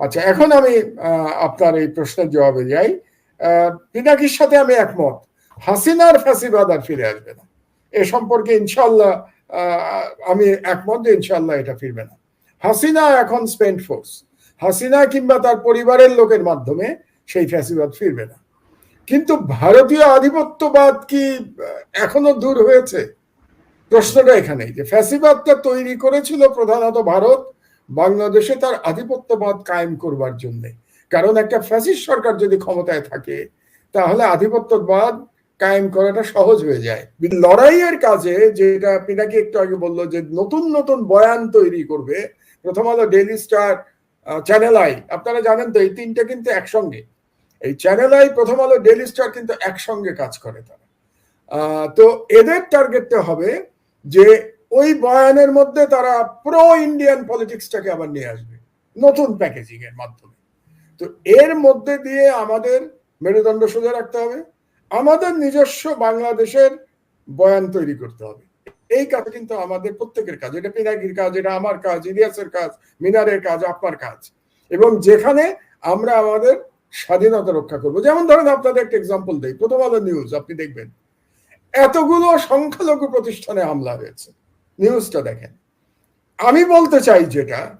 আচ্ছা এখন আমি আপনার এই প্রশ্নের জবাবে যাই। পিনাকির সাথে আমি একমত। হাসিনার ফ্যাসিবাদ আর ফিরে আসবে না। এ সম্পর্কে ইনশাল্লাহ আমি একমত যে ইনশাল্লাহ এটা ফিরবে না। হাসিনা এখন স্পেন্ড ফোর্স হাসিনা কিংবা তার পরিবারের লোকের মাধ্যমে সেই ফ্যাসিবাদ ফিরবে না। কিন্তু ভারতীয় আধিপত্যবাদ কি এখনও দূর হয়েছে? প্রশ্নটা এখানেই যে ফ্যাসিবাদটা তৈরি করেছিল প্রধানত ভারত বাংলাদেশে তার আধিপত্যবাদ কায়েম করবার জন্য। কারণ একটা ফ্যাসিস্ট সরকার যদি ক্ষমতায় থাকে, তাহলে আধিপত্যবাদ কায়েম করাটা সহজ হয়ে যায়। লড়াইয়ের কাজে যেটা পিনাকি একটু আগে বলল যে নতুন নতুন বয়ান তৈরি করবে, প্রথম আলো ডেইলি স্টার চ্যানেল আই আপনারা জানেন তো এই তিনটে কিন্তু একসঙ্গে। এই চ্যানেল আই প্রথম আলো ডেইলি স্টার কিন্তু একসঙ্গে কাজ করে তারা। তো এদের টার্গেটটা হবে যে ওই বয়ানের মধ্যে তারা প্রো ইন্ডিয়ান পলিটিক্সটাকে আবার নিয়ে আসবে, নতুন প্যাকেজিং এর মাধ্যমে। তো এর মধ্যে দিয়ে আমাদের মেরুদণ্ড সোজা রাখতে হবে, আমাদের নিজস্ব বাংলাদেশের বয়ান তৈরি করতে হবে। এই কাজ কিন্তু আমাদের প্রত্যেকের কাজ, এটা পিনাকির কাজ, এটা আমার কাজ, ইলিয়াসের কাজ, মিনারের কাজ, আপনার কাজ। এবং যেখানে আমরা আমাদের স্বাধীনতা রক্ষা করব। যেমন ধরেন আপনাদের একটা এক্সাম্পল দেই, প্রথম আলো নিউজ আপনি দেখবেন। এতগুলো সংখ্যালঘু প্রতিষ্ঠানে হামলা হয়েছে। নিউজটা দেখেন। আমি বলতে চাই যেটা,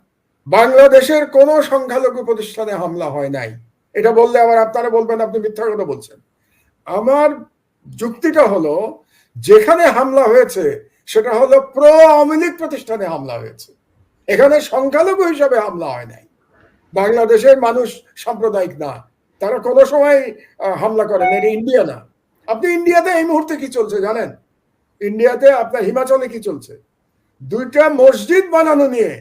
বাংলাদেশের কোন সংখ্যালঘু প্রতিষ্ঠানে হামলা হয় নাই। এটা বললে আবার আপনারা বলবেন, আপনি মিথ্যা কথা বলছেন। আমার যুক্তিটা হলো, যেখানে হামলা হয়েছে, সেটা হলো প্রো আওয়ামী লীগ প্রতিষ্ঠানে হামলা হয়েছে। এখানে সংখ্যালঘু হিসাবে হামলা হয় নাই। বাংলাদেশের মানুষ সাম্প্রদায়িক না। তারা কোনো সময় হামলা করেন এটা ইন্ডিয়া না। আপনি ইন্ডিয়াতে এই মুহূর্তে কি চলছে জানেন? ইন্ডিয়াতে আপনার হিমাচলে কি চলছে? দুইটা মসজিদ বানানো নিয়ে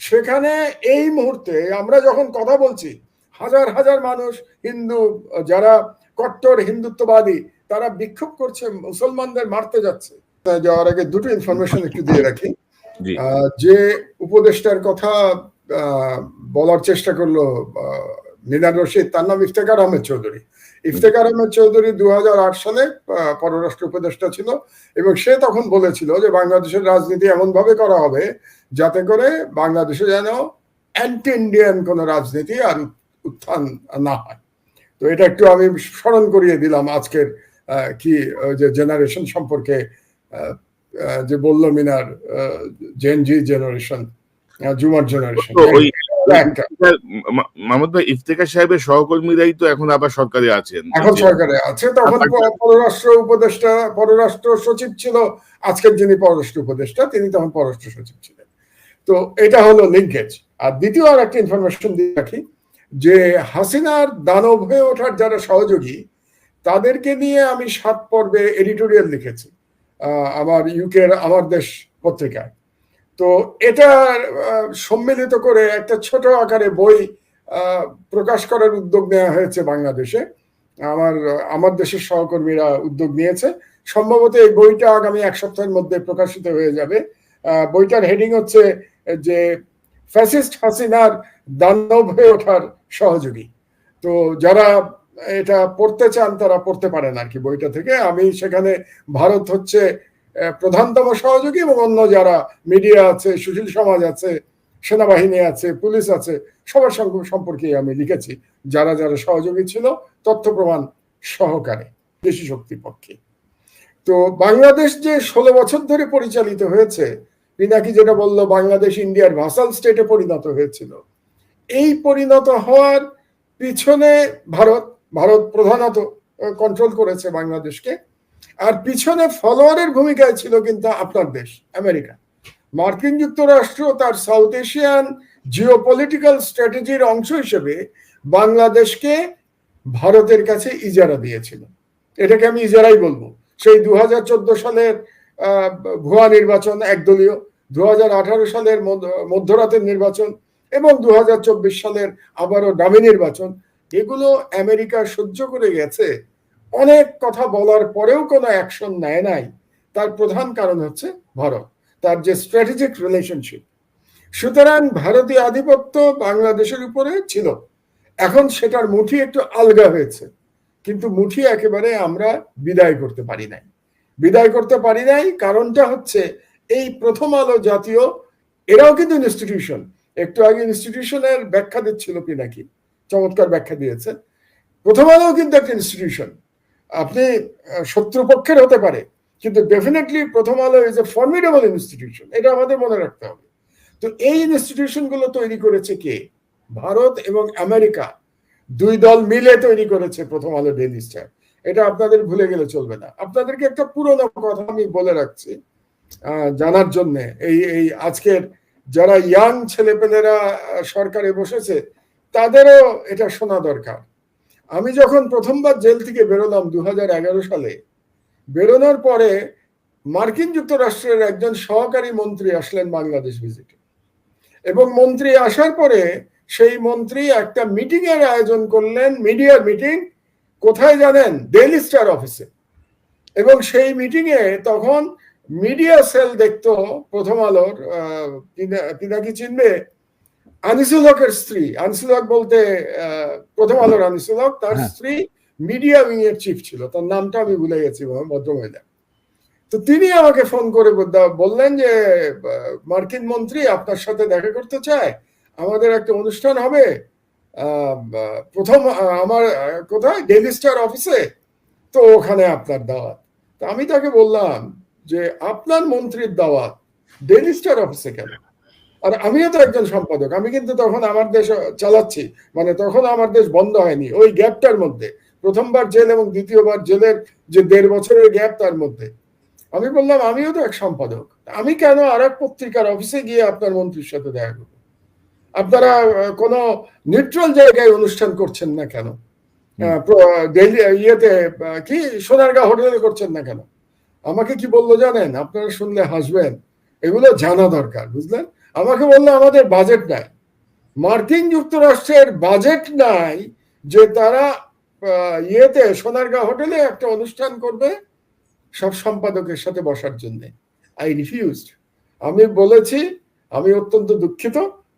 সেখানে এই মুহূর্তে আমরা যখন কথা বলছি হাজার হাজার মানুষ হিন্দু যারা কট্টর হিন্দুত্ববাদী তারা বিক্ষোভ করছে মুসলমানদের মারতে যাচ্ছে। যাওয়ার আগে দুটো ইনফরমেশন একটু দিয়ে রাখি। আহ, যে উপদেষ্টার কথা আহ, বলার চেষ্টা করল মিনার রশিদ তার নাম ইফতেকার আহমেদ চৌধুরী। ইফতেকার আহমেদ চৌধুরী দু সালে পররাষ্ট্র উপদেষ্টা ছিল এবং সে তখন বলেছিল যে বাংলাদেশের রাজনীতি এমন ভাবে করা হবে যাতে করে বাংলাদেশে যেন অ্যান্টি ইন্ডিয়ান কোন রাজনীতি আর উত্থান না হয়। তো এটা একটু আমি স্মরণ করিয়ে দিলাম আজকের কি যে জেনারেশন সম্পর্কে যে বলল মিনার Gen Z generation zoomer generation Mahmud ভাই ইফতেখার সাহেবের সহকর্মীরাই তো এখন আবার সরকারে আছেন। এখন সরকারে আছে তখন পররাষ্ট্র উপদেষ্টা পররাষ্ট্র সচিব ছিল। আজকের যিনি পররাষ্ট্র উপদেষ্টা তিনি তখন পররাষ্ট্র সচিব ছিলেন। তো এটা হলো লিঙ্কেজ আর দ্বিতীয় আর একটা ইনফরমেশন দিয়ে রাখি যে হাসিনার দানব হয়ে ওঠার যারা সহযোগী তাদেরকে নিয়ে আমি সাত পর্বে এডিটোরিয়াল লিখেছি। আহ, আমার ইউকের আমার দেশ পত্রিকায়। তো এটা সম্মিলিত করে একটা ছোট আকারে বই প্রকাশ করার উদ্যোগ নেওয়া হয়েছে বাংলাদেশে। আমার আমার দেশের সহকর্মীরা উদ্যোগ নিয়েছে। সম্ভবত এই বইটা আগামী এক সপ্তাহের মধ্যে প্রকাশিত হয়ে যাবে। বইটার হেডিং হচ্ছে যে, ফ্যাসিস্ট হাসিনার দানব হয়ে ওঠার সহযোগী। তো যারা এটা পড়তে চান, তারা পড়তে পারেন আর কি বইটা থেকে। আমি সেখানে ভারত হচ্ছে প্রধানতম সহযোগী এবং অন্য যারা মিডিয়া আছে, সুশীল সমাজ আছে, সেনাবাহিনী আছে, পুলিশ আছে, সবার সঙ্গে, সম্পর্কে আমি লিখেছি। যারা যারা সহযোগী ছিল, তথ্য প্রমাণ সহকারে, দেশি শক্তি পক্ষে। তো বাংলাদেশ যে ষোলো বছর ধরে পরিচালিত হয়েছে, পিনাকি যেটা বলল, বাংলাদেশ ইন্ডিয়ার ভাসাল স্টেটে পরিণত হয়েছিল। এই পরিণত হওয়ার পিছনে ভারত ভারত প্রধানত কন্ট্রোল করেছে বাংলাদেশকে। আর পিছনে ফলোয়ারের ভূমিকায় ছিল কিন্তু আপনার দেশ, আমেরিকা। মার্কিন যুক্তরাষ্ট্র তার সাউথ এশিয়ান জিও পলিটিক্যাল স্ট্র্যাটেজির অংশ হিসেবে বাংলাদেশকে ভারতের কাছে ইজারা দিয়েছিল। এটাকে আমি ইজারাই বলব। সেই দু হাজার চোদ্দ সালের ভুয়া নির্বাচন একদলীয় দু হাজার আঠারো সালের মধ্য- মধ্যরাতের নির্বাচন এবং দু হাজার চব্বিশ সালের আবারও ডামি নির্বাচন, এগুলো আমেরিকা সহ্য করে গেছে অনেক কথা বলার পরেও কোনো অ্যাকশন নেয় নাই। তার প্রধান কারণ হচ্ছে ভারত, তার যে স্ট্র্যাটেজিক রিলেশনশিপ সুতরাং ভারতীয় আধিপত্য বাংলাদেশের উপরে ছিল। এখন সেটার মুঠি একটু আলগা হয়েছে। কিন্তু মুঠি একেবারে আমরা বিদায় করতে পারি নাই। বিদায় করতে পারি নাই কারণটা হচ্ছে এই প্রথম আলো জাতীয়, এরাও কিন্তু ইনস্টিটিউশন একটু আগে ইনস্টিটিউশনের ব্যাখ্যা দিচ্ছিল পিনাকি চমৎকার ব্যাখ্যা দিয়েছেন প্রথম আলো কিন্তু একটা ইনস্টিটিউশন আপনি শত্রুপক্ষের হতে পারে, কিন্তু ডেফিনেটলি প্রথম আলো ইজ এ ফর্মিডেবল ইনস্টিটিউশন এটা আমাদের মনে রাখতে হবে। তো এই ইনস্টিটিউশনগুলো তৈরি করেছে কে? ভারত এবং আমেরিকা, দুই দল মিলে তৈরি করেছে প্রথম আলো ডেইলি স্টার। এটা আপনাদের ভুলে গেলে চলবে না। আপনাদেরকে একটা পুরোনো কথা আমি বলে রাখছি জানার জন্য। এই এই আজকের যারা ইয়াং ছেলেপেলেরা সরকারে বসেছে, তাদেরও এটা শোনা দরকার। আমি যখন প্রথমবার জেল থেকে বেরোলাম দু সালে, বেরোনোর পরে মার্কিন যুক্তরাষ্ট্রের একজন সহকারী মন্ত্রী আসলেন বাংলাদেশ ভিজিটে। এবং মন্ত্রী আসার পরে সেই মন্ত্রী একটা মিটিং এর আয়োজন করলেন মিডিয়ার মিটিং, কোথায় জানেন? ডেইলি স্টার অফিসে। এবং সেই মিটিং এ তখন মিডিয়া সেল দেখতো প্রথম আলোর পিনাকি চিনবে? আনিসুল হকের স্ত্রী আনিসুল হক বলতে প্রথম আলোর আনিসুল হক তার হ্যাঁ। স্ত্রী মিডিয়া উইং এর চিফ ছিল। তার নামটা আমি ভুলে গেছি ভদ্রমহিলা। তো তিনি আমাকে ফোন করে বললেন যে মার্কিন মন্ত্রী আপনার সাথে দেখা করতে চায়। আমাদের একটা অনুষ্ঠান হবে। প্রথম আমার কোথায়? ডেইলি স্টার অফিসে তো ওখানে আপনার দাওয়াত। তো আমি তাকে বললাম যে আপনার মন্ত্রীর দাওয়াত ডেইলি স্টার অফিসে কেন? আর আমিও তো একজন সম্পাদক আমি কিন্তু তখন আমার দেশ চালাচ্ছি মানে তখন আমার দেশ বন্ধ হয়নি ওই গ্যাপটার মধ্যে। প্রথমবার জেল এবং দ্বিতীয়বার জেলের যে দেড় বছরের গ্যাপ তার মধ্যে। আমি বললাম আমিও তো এক সম্পাদক আমি কেন আর এক পত্রিকার অফিসে গিয়ে আপনার মন্ত্রীর সাথে দেখা করব? আপনারা কোনো নিউট্রাল জায়গায় অনুষ্ঠান করছেন না কেন? ইয়েতে কি সোনারগাঁ হোটেলে করছেন না কেন? আমাকে কি বলল জানেন? আপনারা শুনলে হাসবেন। এগুলো জানা দরকার বুঝলেন? আমাকে বলল, আমাদের বাজেট নাই। মার্কিন যুক্তরাষ্ট্রের বাজেট নাই যে তারা ইয়েতে, সোনারগাঁ হোটেলে একটা অনুষ্ঠান করবে সব সম্পাদকের সাথে বসার জন্য। আই রিফিউজড আমি বলেছি, আমি অত্যন্ত দুঃখিত,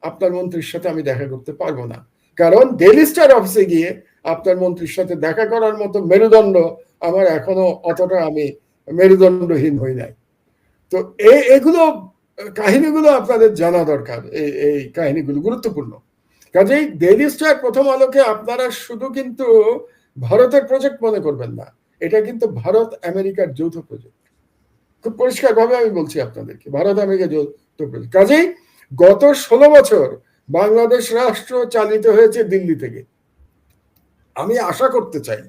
আপনার মন্ত্রীর সাথে আমি দেখা করতে পারব না। কারণ ডেলি স্টার অফিসে গিয়ে আপনার মন্ত্রীর সাথে দেখা করার মতো মেরুদণ্ড আমার এখনও অতটা আমি মেরুদণ্ডহীন হই নাই। তো এগুলো কাহিনীগুলো আপনাদের জানা দরকার। এই এই কাহিনীগুলো গুরুত্বপূর্ণ। কাজেই ডেইলি স্টার প্রথম আলোকে আপনারা শুধু কিন্তু ভারতের প্রজেক্ট মনে করবেন না, এটা কিন্তু ভারত আমেরিকার যৌথ প্রজেক্ট খুব পরিষ্কার ভাবে আমি বলছি আপনাদেরকে, ভারত আমেরিকা যৌথ প্রজেক্ট কাজেই গত ষোলো বছর বাংলাদেশ রাষ্ট্র চালিত হয়েছে দিল্লি থেকে। আমি আশা করতে চাই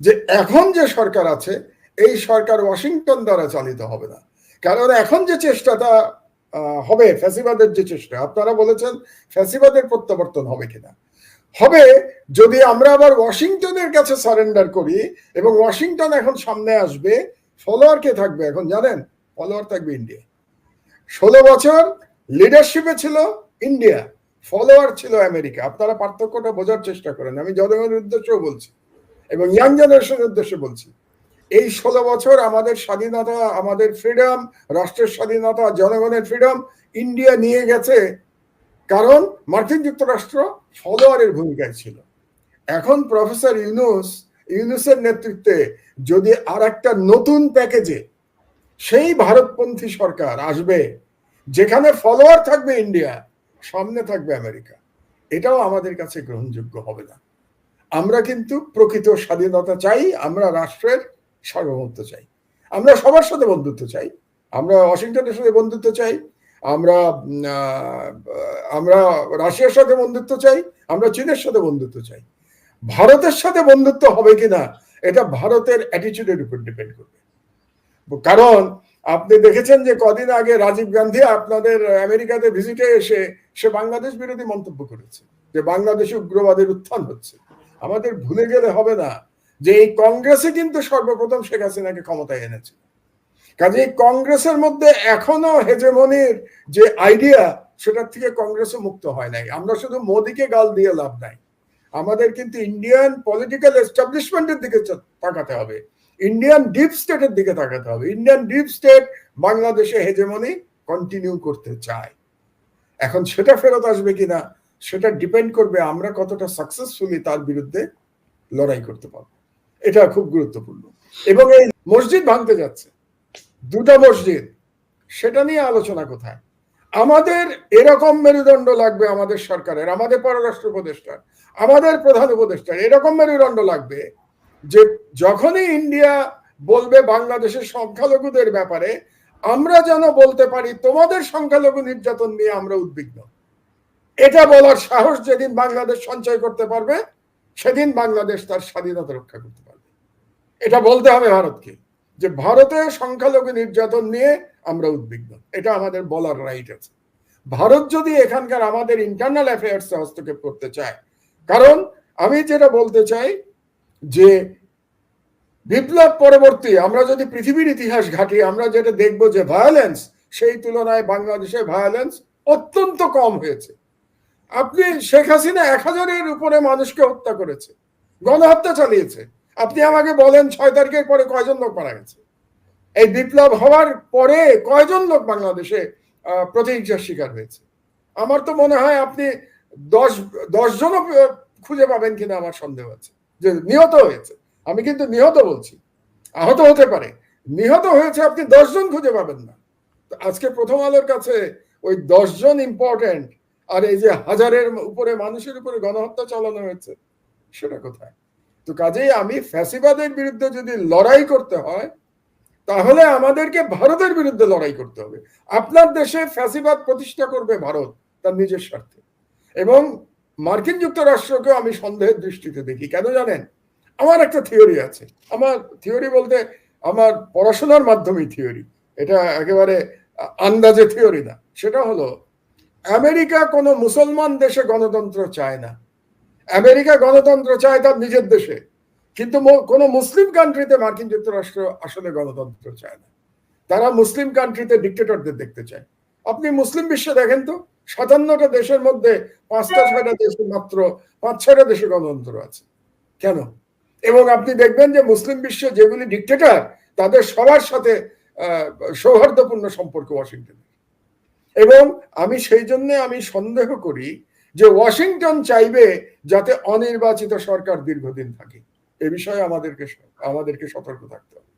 যে এখন যে সরকার আছে, এই সরকার ওয়াশিংটন দ্বারা চালিত হবে না। কারণ এখন যে চেষ্টাটা হবে, ফ্যাসিবাদের যে চেষ্টা, আপনারা বলেছেন ফ্যাসিবাদের প্রত্যাবর্তন হবে কিনা। হবে, যদি আমরা আবার ওয়াশিংটনের কাছে সারেন্ডার করি এবং ওয়াশিংটন এখন সামনে আসবে, ফলোয়ার কে থাকবে এখন জানেন? ফলোয়ার থাকবে ইন্ডিয়া। ষোলো বছর লিডারশিপে ছিল ইন্ডিয়া, ফলোয়ার ছিল আমেরিকা। আপনারা পার্থক্যটা বোঝার চেষ্টা করেন, আমি জনগণের উদ্দেশ্যেও বলছি এবং ইয়াং জেনারেশনের উদ্দেশ্যে বলছি। এই ষোলো বছর আমাদের স্বাধীনতা, আমাদের ফ্রিডম রাষ্ট্রের স্বাধীনতা, জনগণের ফ্রিডম ইন্ডিয়া নিয়ে গেছে কারণ মার্কিন যুক্তরাষ্ট্র ফলোয়ারের ভূমিকায় ছিল। এখন প্রফেসর ইউনুস, ইউনুসের নেতৃত্বে যদি আর একটা নতুন প্যাকেজে সেই ভারতপন্থী সরকার আসবে, যেখানে ফলোয়ার থাকবে ইন্ডিয়া সামনে থাকবে আমেরিকা, এটাও আমাদের কাছে গ্রহণযোগ্য হবে না। আমরা কিন্তু প্রকৃত স্বাধীনতা চাই, আমরা রাষ্ট্রের সার্বভৌমত্ব চাই। আমরা সবার সাথে বন্ধুত্ব চাই। আমরা ওয়াশিংটনের সাথে বন্ধুত্ব চাই। আমরা আমরা রাশিয়ার সাথে বন্ধুত্ব চাই। আমরা চীনের সাথে বন্ধুত্ব চাই। ভারতের সাথে বন্ধুত্ব হবে কিনা, এটা ভারতের অ্যাটিচিউডের উপর ডিপেন্ড করবে। কারণ আপনি দেখেছেন যে কদিন আগে রাজীব গান্ধী আপনাদের আমেরিকাতে ভিজিটে এসে সে বাংলাদেশ বিরোধী মন্তব্য করেছে। যে বাংলাদেশে উগ্রবাদের উত্থান হচ্ছে। আমাদের ভুলে গেলে হবে না। যে এই কংগ্রেসে কিন্তু সর্বপ্রথম শেখ হাসিনাকে ক্ষমতায় এনেছে। কাজে এই কংগ্রেসের মধ্যে এখনও হেজেমনির যে আইডিয়া সেটার থেকে কংগ্রেসও মুক্ত হয় নাই। আমরা শুধু মোদিকে গাল দিয়ে লাভ নাই। আমাদের কিন্তু ইন্ডিয়ান পলিটিক্যাল এস্টাবলিশমেন্টের দিকে তাকাতে হবে। ইন্ডিয়ান ডিপ স্টেটের দিকে তাকাতে হবে। ইন্ডিয়ান ডিপ স্টেট বাংলাদেশে হেজেমনি কন্টিনিউ করতে চায়। এখন সেটা ফেরত আসবে কিনা, সেটা ডিপেন্ড করবে আমরা কতটা সাকসেসফুলি তার বিরুদ্ধে লড়াই করতে পারব। এটা খুব গুরুত্বপূর্ণ। এবং এই মসজিদ ভাঙতে যাচ্ছে। দুটা মসজিদ, সেটা নিয়ে আলোচনা কোথায়? আমাদের এরকম মেরুদণ্ড লাগবে আমাদের সরকারের, আমাদের পররাষ্ট্র উপদেষ্টার, আমাদের প্রধান উপদেষ্টার, এরকম মেরুদণ্ড লাগবে যে যখনই ইন্ডিয়া বলবে বাংলাদেশের সংখ্যালঘুদের ব্যাপারে, আমরা যেন বলতে পারি, তোমাদের সংখ্যালঘু নির্যাতন নিয়ে আমরা উদ্বিগ্ন। এটা বলার সাহস যেদিন বাংলাদেশ সঞ্চয় করতে পারবে, সেদিন বাংলাদেশ তার স্বাধীনতা রক্ষা করতে এটা বলতে হবে ভারতকে যে ভারতে সংখ্যালঘু নির্যাতন নিয়ে আমরা উদ্বিগ্ন। এটা আমাদের বলার রাইট আছে। ভারত যদি এখানকার আমাদের ইন্টারনাল অ্যাফেয়ার্স হস্তক্ষেপ করতে চায়, কারণ আমি যেটা বলতে চাই যে বিপ্লব পরবর্তী আমরা যদি পৃথিবীর ইতিহাস ঘাটি, আমরা যেটা দেখব যে ভায়োলেন্স সেই তুলনায় বাংলাদেশে ভায়োলেন্স অত্যন্ত কম হয়েছে। আপনি শেখ হাসিনা এক হাজারের উপরে মানুষকে হত্যা করেছে, গণহত্যা চালিয়েছে। আপনি আমাকে বলেন ছয় তারিখের পরে কয়জন লোক মারা গেছে? এই বিপ্লব হওয়ার পরে কয়জন লোক বাংলাদেশে প্রতিহিংসার শিকার হয়েছে? আমার তো মনে হয় আপনি দশ দশ জনও খুঁজে পাবেন কিনা আমার সন্দেহ আছে। যে নিহত হয়েছে। আমি কিন্তু নিহত বলছি। আহত হতে পারে। নিহত হয়েছে আপনি দশজন খুঁজে পাবেন না। আজকে প্রথম আলোর কাছে ওই দশজন ইম্পর্টেন্ট আর এই যে হাজারের উপরে, মানুষের উপরে গণহত্যা চালানো হয়েছে, সেটা কোথায়? তো কাজেই আমি ফ্যাসিবাদের বিরুদ্ধে যদি লড়াই করতে হয়, তাহলে আমাদেরকে ভারতের বিরুদ্ধে লড়াই করতে হবে। আপনার দেশে ফ্যাসিবাদ প্রতিষ্ঠা করবে ভারত, তার নিজের স্বার্থে। এবং মার্কিন যুক্তরাষ্ট্রকেও আমি সন্দেহের দৃষ্টিতে দেখি। কেন জানেন? আমার একটা থিওরি আছে। আমার থিওরি বলতে আমার পড়াশোনার মাধ্যমে থিওরি। এটা একেবারে আন্দাজে থিওরি না। সেটা হলো, আমেরিকা কোনো মুসলমান দেশে গণতন্ত্র চায় না। আমেরিকা গণতন্ত্র চায় তার নিজের দেশে। কিন্তু কোন মুসলিম কান্ট্রিতে মার্কিন যুক্তরাষ্ট্র আসলে গণতন্ত্র চায় না। তারা মুসলিম কান্ট্রিতে ডিক্টেটরদের দেখতে চায়। আপনি মুসলিম বিশ্বে দেখেন তো, সাতান্নটা দেশের মধ্যে পাঁচটা, ছয়টা দেশে মাত্র পাঁচ, ছয়টা দেশে গণতন্ত্র আছে। কেন? এবং আপনি দেখবেন যে মুসলিম বিশ্বে যেগুলি ডিক্টেটর তাদের সবার সাথে সৌহার্দ্যপূর্ণ সম্পর্ক ওয়াশিংটনের এবং আমি সেই জন্য আমি সন্দেহ করি যে ওয়াশিংটন চাইবে যাতে অনির্বাচিত সরকার দীর্ঘদিন থাকে। এ বিষয়ে আমাদেরকে আমাদেরকে সতর্ক থাকতে হবে।